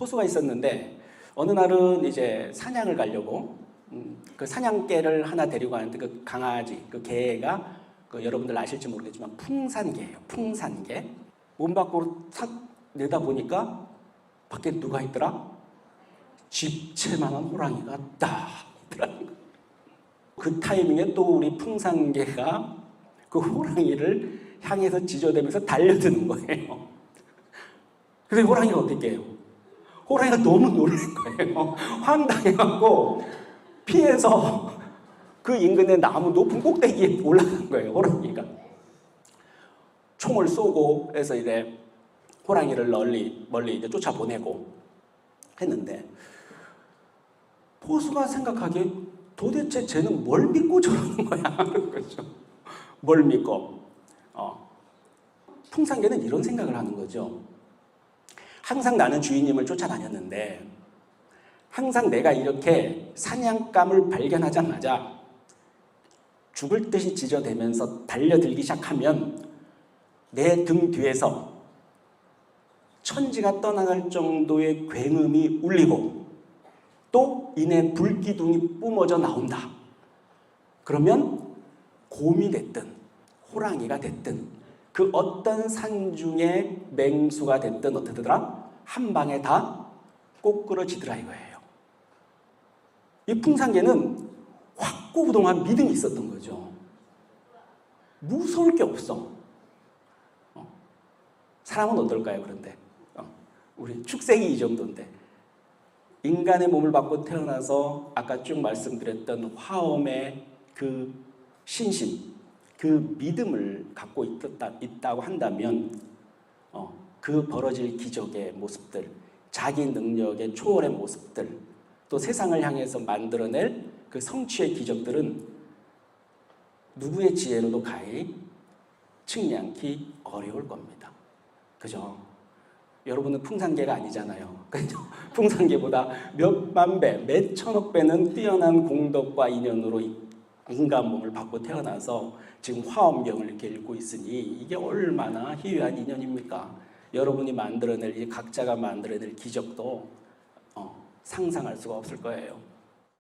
포수가 있었는데 어느 날은 이제 사냥을 가려고 음, 그 사냥개를 하나 데리고 가는데 그 강아지 그 개가 그 여러분들 아실지 모르겠지만 풍산개예요. 풍산개. 문 밖으로 탁 내다 보니까 밖에 누가 있더라? 집채만한 호랑이가 딱 거예요. 그 타이밍에 또 우리 풍산개가 그 호랑이를 향해서 지저대면서 달려드는 거예요. 근데 호랑이가 어떻게 해요? 호랑이가 너무 놀란 거예요. 황당해갖고 피해서 그 인근의 나무 높은 꼭대기에 올라간 거예요. 호랑이가. 총을 쏘고 해서 이제 호랑이를 멀리 멀리 이제 쫓아보내고 했는데 포수가 생각하기에 도대체 쟤는 뭘 믿고 저러는 거야 하는 거죠. 뭘 믿고 어. 풍산개는 이런 생각을 하는 거죠. 항상 나는 주인님을 쫓아다녔는데 항상 내가 이렇게 사냥감을 발견하자마자 죽을 듯이 지저대면서 달려들기 시작하면 내 등 뒤에서 천지가 떠나갈 정도의 굉음이 울리고 또 이내 불기둥이 뿜어져 나온다. 그러면 곰이 됐든 호랑이가 됐든 그 어떤 산중의 맹수가 됐든 어떻더라 한 방에 다 꼬꾸러지더라 이거예요. 이 풍산개는 확고부동한 믿음이 있었던 거죠. 무서울 게 없어. 어. 사람은 어떨까요? 그런데 어. 우리 축생이 이 정도인데 인간의 몸을 받고 태어나서 아까 쭉 말씀드렸던 화엄의 그 신심, 그 믿음을 갖고 있다, 있다고 한다면 어, 그 벌어질 기적의 모습들, 자기 능력의 초월의 모습들, 또 세상을 향해서 만들어낼 그 성취의 기적들은 누구의 지혜로도 가히 측량키 어려울 겁니다. 그죠? 여러분은 풍산개가 아니잖아요. 그죠? 풍산개보다 몇만 배, 몇 천억 배는 뛰어난 공덕과 인연으로 인간 몸을 받고 태어나서 지금 화엄경을 읽고 있으니 이게 얼마나 희귀한 인연입니까? 여러분이 만들어낼 이 각자가 만들어낼 기적도 어, 상상할 수가 없을 거예요.